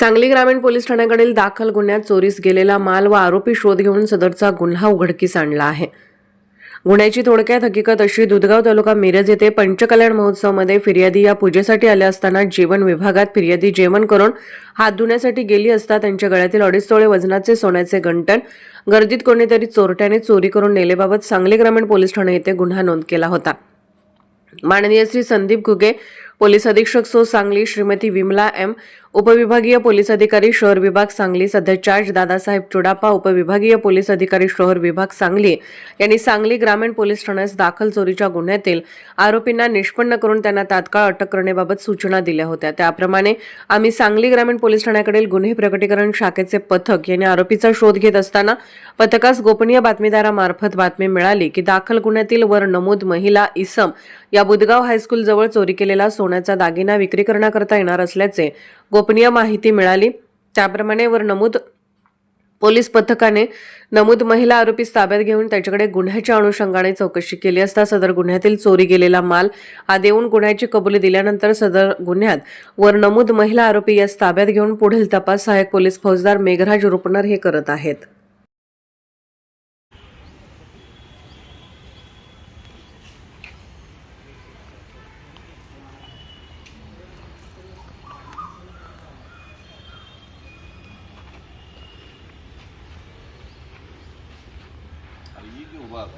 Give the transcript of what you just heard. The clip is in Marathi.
सांगली ग्रामीण पोलीस ठाण्याकडील दाखल गुन्ह्यात चोरीस गेलेला माल व आरोपी शोध घेऊन सदरचा गुन्हा उघडकीस आणला आहे. गुन्ह्याची थोडक्यात हकीकत अशी दुधगाव तालुका मिरज येथे पंचकल्याण महोत्सवमध्ये फिर्यादी या पूजेसाठी आल्या असताना जेवण विभागात फिर्यादी जेवण करून हात धुण्यासाठी गेली असता त्यांच्या गळ्यातील अडीच तोळे वजनाचे सोन्याचे गंटन गर्दीत कोणीतरी चोरट्याने चोरी करून नेलेबाबत सांगली ग्रामीण पोलीस ठाणे येथे गुन्हा नोंद केला होता. माननीय श्री संदीप घुगे पोलीस अधीक्षक सो सांगली श्रीमती विमला एम. उपविभागीय पोलीस अधिकारी शहर विभाग सांगली सध्या दादासाहेब चुडापा उपविभागीय पोलीस अधिकारी शहर विभाग सांगली. यांनी सांगली ग्रामीण पोलीस ठाण्यास दाखल चोरीच्या गुन्ह्यातील आरोपींना निष्पन्न करून त्यांना तात्काळ अटक करण्याबाबत सूचना दिल्या होत्या. त्याप्रमाणे आम्ही सांगली ग्रामीण पोलीस ठाण्याकडील गुन्हे प्रकटीकरण शाखेचे पथक यांनी आरोपीचा शोध घेत असताना पथकास गोपनीय बातमीदारामार्फत बातमी मिळाली की दाखल गुन्ह्यातील वर नमूद महिला इसम या बुदगाव हायस्कूल जवळ चोरी केलेला सोन्याचा दागिना विक्री करण्याकरता येणार असल्याचे गोपनीय माहिती मिळाली. त्याप्रमाणे वर नमूद पोलीस पथकाने नमूद महिला आरोपीस ताब्यात घेऊन त्याच्याकडे गुन्ह्याच्या अनुषंगाने चौकशी केली असता सदर गुन्ह्यातील चोरी गेलेला माल हा देऊन गुन्ह्याची कबुली दिल्यानंतर सदर गुन्ह्यात वर नमूद महिला आरोपी यास ताब्यात घेऊन पुढील तपास सहाय्यक पोलीस फौजदार मेघराज रुपनर हे करत आहेत. બીજું ભાગ